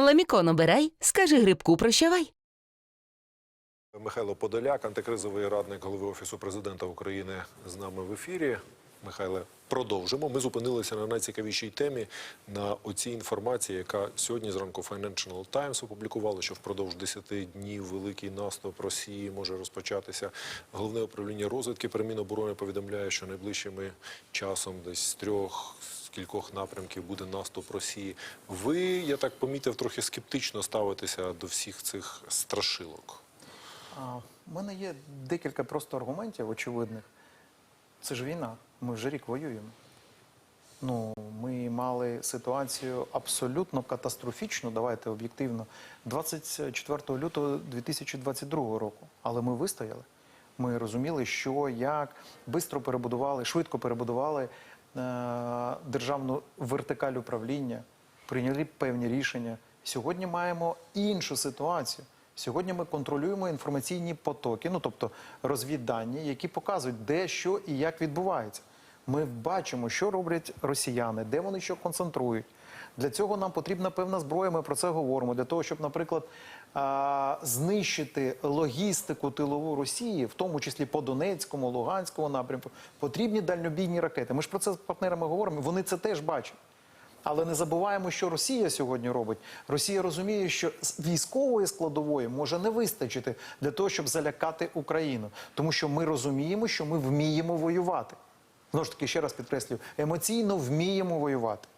Ламікон обирай, скажи грибку прощавай. Михайло Подоляк, антикризовий радник голови Офісу президента України, з нами в ефірі. Михайле, продовжимо. Ми зупинилися на найцікавішій темі на оцій інформації, яка сьогодні зранку Financial Times опублікувала, що впродовж 10 днів великий наступ Росії може розпочатися. Головне управління розвідки при Міноборони повідомляє, що найближчими часом десь з трьох кількох напрямків буде наступ Росії. Ви, я так помітив, трохи скептично ставитеся до всіх цих страшилок. У мене є декілька просто аргументів очевидних. Це ж війна. Ми вже рік воюємо. Ну, ми мали ситуацію абсолютно катастрофічну, давайте об'єктивно, 24 лютого 2022 року. Але ми вистояли. Ми розуміли, що як швидко перебудували, швидко перебудували е- державну вертикаль управління, прийняли певні рішення. Сьогодні маємо іншу ситуацію. Сьогодні ми контролюємо інформаційні потоки, ну тобто розвіддані, які показують, де що і як відбувається. Ми бачимо, що роблять росіяни, де вони що концентрують. Для цього нам потрібна певна зброя. Ми про це говоримо. Для того, щоб, наприклад, знищити логістику тилову Росії, в тому числі по Донецькому, Луганському напрямку, потрібні дальнобійні ракети. Ми ж про це з партнерами говоримо. Вони це теж бачать. Але не забуваємо, що Росія сьогодні робить. Росія розуміє, що військової складової може не вистачити для того, щоб залякати Україну, тому що ми розуміємо, що ми вміємо воювати. Знову ж таки, ще раз підкреслюю, емоційно вміємо воювати.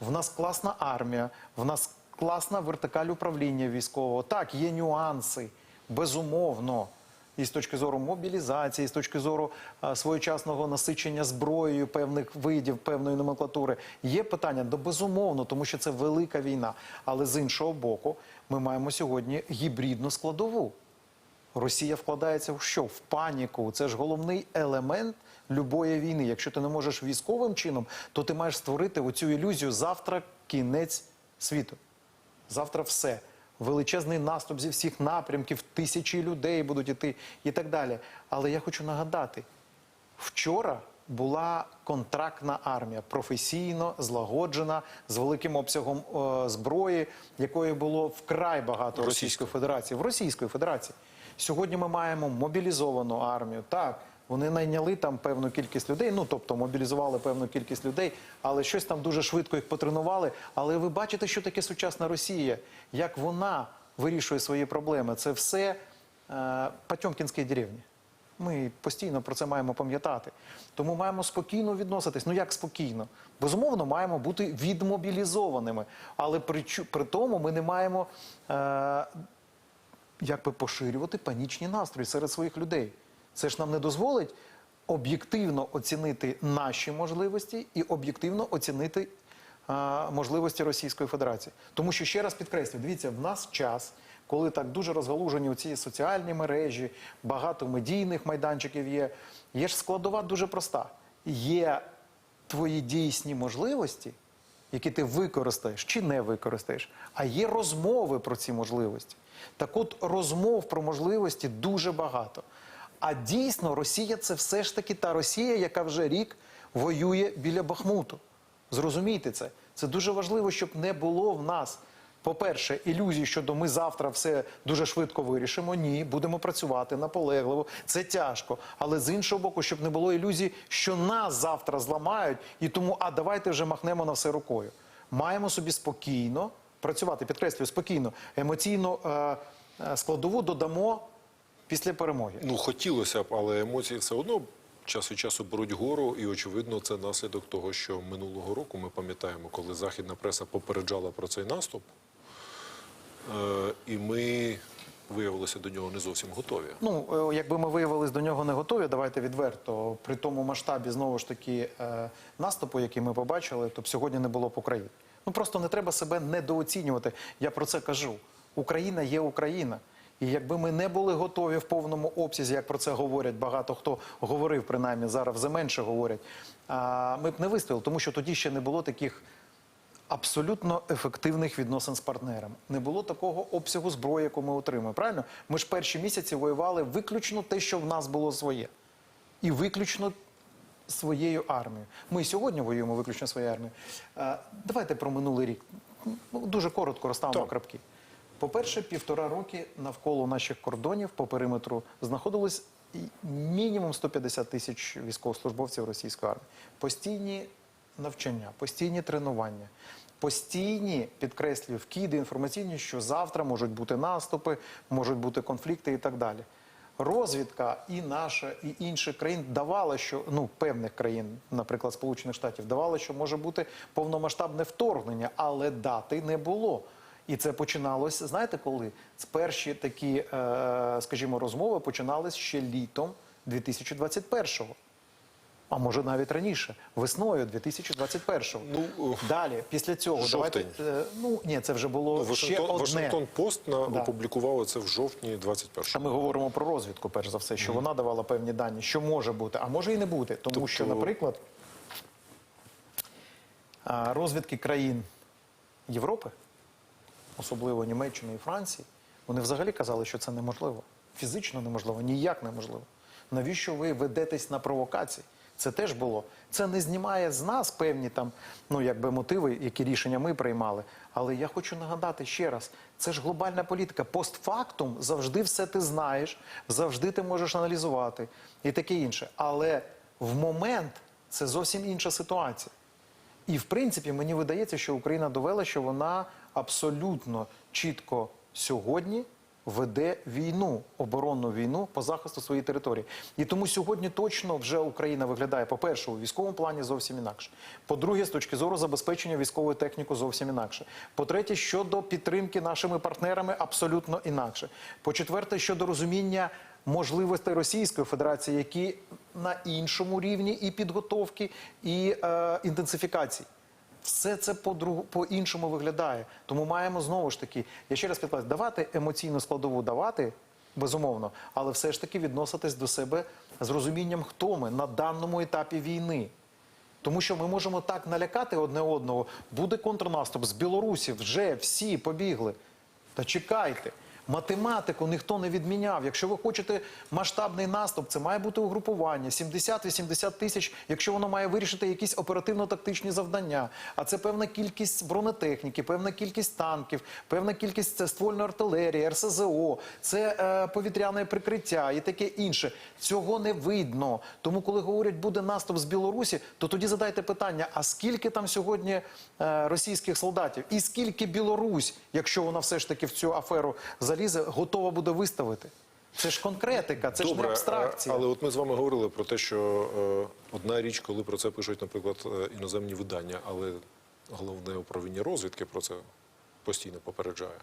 В нас класна армія, в нас класна вертикаль управління військового. Так, є нюанси, безумовно. І з точки зору мобілізації, і з точки зору а, своєчасного насичення зброєю певних видів, певної номенклатури, є питання до безумовно, тому що це велика війна. Але з іншого боку, ми маємо сьогодні гібридну складову. Росія вкладається в що? В паніку. Це ж головний елемент любої війни. Якщо ти не можеш військовим чином, то ти маєш створити оцю ілюзію завтра кінець світу. Завтра все. Величезний наступ зі всіх напрямків, тисячі людей будуть іти і так далі. Але я хочу нагадати: вчора була контрактна армія, професійно злагоджена з великим обсягом е, зброї, якої було вкрай багато Російської. Російської Федерації в Російської Федерації. Сьогодні ми маємо мобілізовану армію. Так, вони найняли там певну кількість людей, ну тобто мобілізували певну кількість людей, але щось там дуже швидко їх потренували. Але ви бачите, що таке сучасна Росія, як вона вирішує свої проблеми. Це все е, Потьомкінські деревні. Ми постійно про це маємо пам'ятати. Тому маємо спокійно відноситись. Ну як спокійно? Безумовно, маємо бути відмобілізованими. Але при, при тому ми не маємо е, як би поширювати панічні настрої серед своїх людей. Це ж нам не дозволить об'єктивно оцінити наші можливості і об'єктивно оцінити можливості Російської Федерації. Тому що ще раз підкреслю, дивіться, в нас час, коли так дуже розгалужені ці соціальні мережі, багато медійних майданчиків є. Є ж складова дуже проста. Є твої дійсні можливості, які ти використаєш чи не використаєш, а є розмови про ці можливості. Так от розмов про можливості дуже багато. А дійсно, Росія це все ж таки та Росія, яка вже рік воює біля Бахмуту. Зрозумійте це. Це дуже важливо, щоб не було в нас. По-перше, ілюзій щодо ми завтра все дуже швидко вирішимо. Ні, будемо працювати наполегливо. Це тяжко. Але з іншого боку, щоб не було ілюзій, що нас завтра зламають, і тому а давайте вже махнемо на все рукою. Маємо собі спокійно працювати. Підкреслюю, спокійно, емоційно е, е, складову додамо після перемоги. Ну, хотілося б, але емоції все одно час від часу беруть гору, і очевидно, це наслідок того, що минулого року ми пам'ятаємо, коли західна преса попереджала про цей наступ, е, і ми виявилися до нього не зовсім готові. Ну, е, якби ми виявились до нього не готові, давайте відверто. При тому масштабі знову ж таки е, наступу, який ми побачили, то б сьогодні не було б України. Ну просто не треба себе недооцінювати. Я про це кажу. Україна є Україна. І якби ми не були готові в повному обсязі, як про це говорять багато хто говорив, принаймні зараз вже менше говорять, ми б не вистояли, тому що тоді ще не було таких абсолютно ефективних відносин з партнером. Не було такого обсягу зброї, яку ми отримуємо. Правильно? Ми ж перші місяці воювали виключно те, що в нас було своє, і виключно своєю армією. Ми сьогодні воюємо виключно своєю армією. Давайте про минулий рік. ну, дуже коротко розставимо крапки. По-перше, півтора роки навколо наших кордонів по периметру знаходилось мінімум 150 тисяч військовослужбовців російської армії. Постійні навчання, постійні тренування, постійні підкреслюю вкиди інформаційні, що завтра можуть бути наступи, можуть бути конфлікти і так далі. Розвідка і наша, і інших країн давала, що ну певних країн, наприклад, Сполучених Штатів, давала, що може бути повномасштабне вторгнення, але дати не було. І це починалось, знаєте, коли З перші такі, е, скажімо, розмови починались ще літом 2021-го. А може навіть раніше, весною 2021-го. Ну, Далі, після цього, жовтень. давайте. е, ну ні, це вже було ще Вашингтон, одне. Вашингтон Пост на, Да. опублікували це в жовтні А 21-го. ми говоримо про розвідку, перш за все, що вона давала певні дані, що може бути, а може і не бути. Тому Тобто- що, наприклад, розвідки країн Європи, особливо Німеччини і Франції, вони взагалі казали, що це неможливо. Фізично неможливо, ніяк неможливо. Навіщо ви ведетесь на провокації? Це теж було. Це не знімає з нас певні там, ну якби мотиви, які рішення ми приймали. Але я хочу нагадати ще раз: це ж глобальна політика. Постфактум завжди все ти знаєш, завжди ти можеш аналізувати і таке інше. Але в момент це зовсім інша ситуація. І в принципі мені видається, що Україна довела, що вона абсолютно чітко сьогодні веде війну, оборонну війну по захисту своєї території. І тому сьогодні точно вже Україна виглядає, по-перше, у військовому плані зовсім інакше. По-друге, з точки зору забезпечення військової техніки зовсім інакше. По-третє, щодо підтримки нашими партнерами абсолютно інакше. По-четверте, щодо розуміння можливостей Російської Федерації, які на іншому рівні і підготовки, і е, інтенсифікації. Все це по-іншому виглядає. Тому маємо знову ж таки, я ще раз підкреслюю, давати емоційну складову давати, безумовно, але все ж таки відноситись до себе з розумінням, хто ми на даному етапі війни. Тому що ми можемо так налякати одне одного. Буде контрнаступ з Білорусі, вже всі побігли. Та чекайте. Математику ніхто не відміняв. Якщо ви хочете масштабний наступ, це має бути угрупування 70-80 тисяч, якщо воно має вирішити якісь оперативно-тактичні завдання. А це певна кількість бронетехніки, певна кількість танків, певна кількість це ствольної артилерії, РСЗО, це е, повітряне прикриття і таке інше. Цього не видно. Тому, коли говорять, буде наступ з Білорусі, то тоді задайте питання: а скільки там сьогодні е, російських солдатів, і скільки Білорусь, якщо вона все ж таки в цю аферу залізе, готова буде виставити? Це ж конкретика, це ж не абстракція. але от ми з вами говорили про те, що е, одна річ, коли про це пишуть, наприклад, е, іноземні видання, але головне управління розвідки про це постійно попереджає.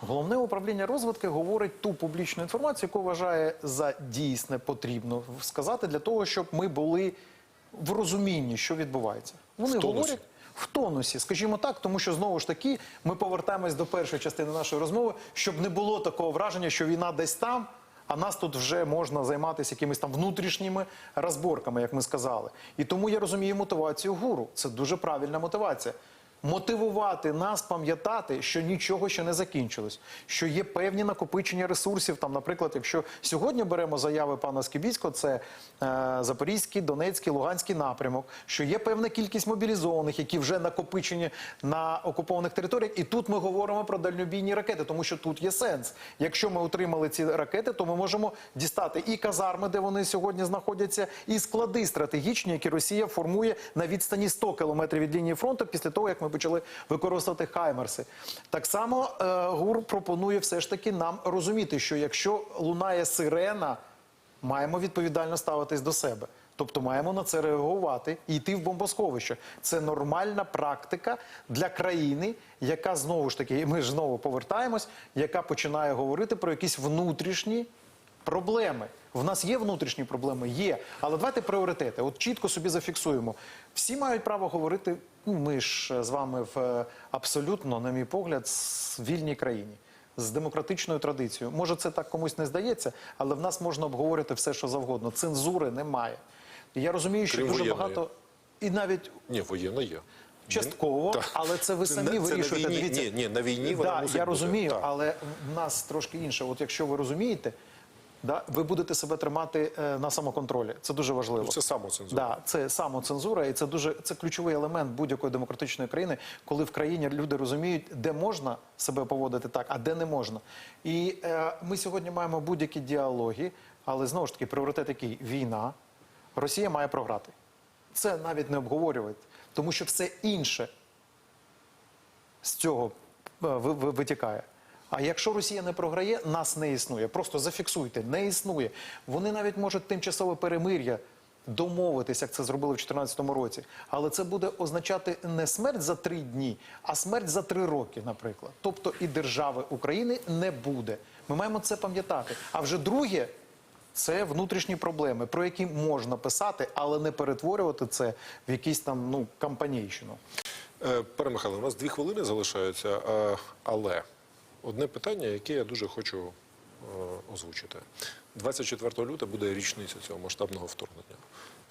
Головне управління розвитки говорить ту публічну інформацію, яку вважає за дійсне потрібно сказати для того, щоб ми були в розумінні, що відбувається. Вони говорять в тонусі, скажімо так, тому що знову ж таки ми повертаємось до першої частини нашої розмови, щоб не було такого враження, що війна десь там. А нас тут вже можна займатися якимись там внутрішніми розборками, як ми сказали. І тому я розумію мотивацію гуру. Це дуже правильна мотивація. Мотивувати нас пам'ятати, що нічого ще не закінчилось, що є певні накопичення ресурсів. Там, наприклад, якщо сьогодні беремо заяви пана Скібіцького, це е, Запорізький, Донецький, Луганський напрямок, що є певна кількість мобілізованих, які вже накопичені на окупованих територіях. І тут ми говоримо про дальнобійні ракети, тому що тут є сенс. Якщо ми отримали ці ракети, то ми можемо дістати і казарми, де вони сьогодні знаходяться, і склади стратегічні, які Росія формує на відстані 100 кілометрів від лінії фронту після того, як ми почали використовувати хаймерси. Так само е, ГУР пропонує все ж таки нам розуміти, що якщо лунає сирена, маємо відповідально ставитись до себе. Тобто маємо на це реагувати і йти в бомбосховище. Це нормальна практика для країни, яка знову ж таки, ми ж знову повертаємось, яка починає говорити про якісь внутрішні проблеми. В нас є внутрішні проблеми, є. Але давайте пріоритети. От чітко собі зафіксуємо. Всі мають право говорити. Ну, ми ж з вами в е, абсолютно, на мій погляд, вільній країні. З демократичною традицією. Може, це так комусь не здається, але в нас можна обговорити все, що завгодно. Цензури немає. Я розумію, що Крім дуже воєнної. багато. І навіть Ні, воєнна є. Частково, Так. але це ви самі на вирішуєте. війні- Дивіться, ні, ні, на війні вона да, мусить я розумію, Так. але в нас трошки інше. От якщо ви розумієте, Да? Ви будете себе тримати е, на самоконтролі. Це дуже важливо. Ну, це самоцензура. Да, це самоцензура, і це дуже це ключовий елемент будь-якої демократичної країни, коли в країні люди розуміють, де можна себе поводити так, а де не можна. І е, ми сьогодні маємо будь-які діалоги, але знову ж таки пріоритет який війна. Росія має програти. Це навіть не обговорювати, тому що все інше з цього е, ви- ви- витікає. А якщо Росія не програє, нас не існує. Просто зафіксуйте, не існує. Вони навіть можуть тимчасове перемир'я домовитися, як це зробили в 2014 році. Але це буде означати не смерть за три дні, а смерть за три роки, наприклад. Тобто і держави України не буде. Ми маємо це пам'ятати. А вже друге. Це внутрішні проблеми, про які можна писати, але не перетворювати це в якісь там ну кампанійщину. Е, Пане Михайло, у нас дві хвилини залишаються, е, але одне питання, яке я дуже хочу е, озвучити. 24 лютого буде річниця цього масштабного вторгнення.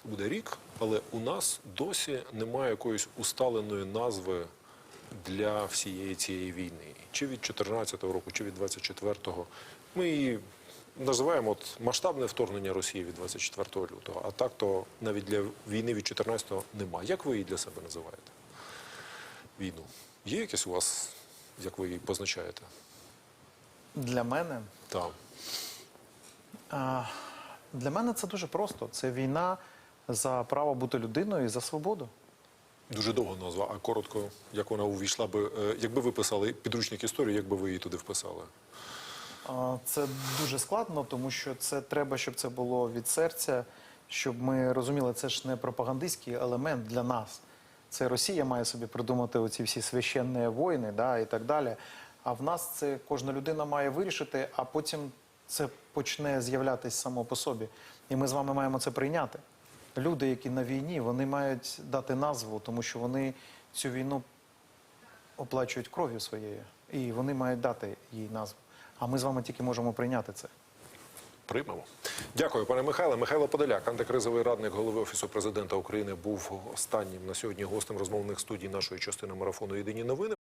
Буде рік, але у нас досі немає якоїсь усталеної назви для всієї цієї війни. Чи від 14-го року, чи від 24-го. Ми її називаємо от масштабне вторгнення Росії від 24 лютого. А так то навіть для війни від 14-го немає. Як ви її для себе називаєте? війну. Є якесь у вас, як ви її позначаєте? Для мене Там. А, Для мене це дуже просто. Це війна за право бути людиною і за свободу. Дуже довго назва, а коротко, як вона увійшла би. е, Якби ви писали підручник історії, як би ви її туди вписали? Це дуже складно, тому що це треба, щоб це було від серця, щоб ми розуміли, це ж не пропагандистський елемент для нас. Це Росія має собі придумати оці всі священні воїни да, і так далі. А в нас це кожна людина має вирішити, а потім це почне з'являтися само по собі. І ми з вами маємо це прийняти. Люди, які на війні, вони мають дати назву, тому що вони цю війну оплачують кров'ю своєю, і вони мають дати їй назву. А ми з вами тільки можемо прийняти це. Приймемо. Дякую, пане Михайле. Михайло Подоляк, антикризовий радник голови Офісу президента України, був останнім на сьогодні гостем розмовних студій нашої частини марафону Єдині новини.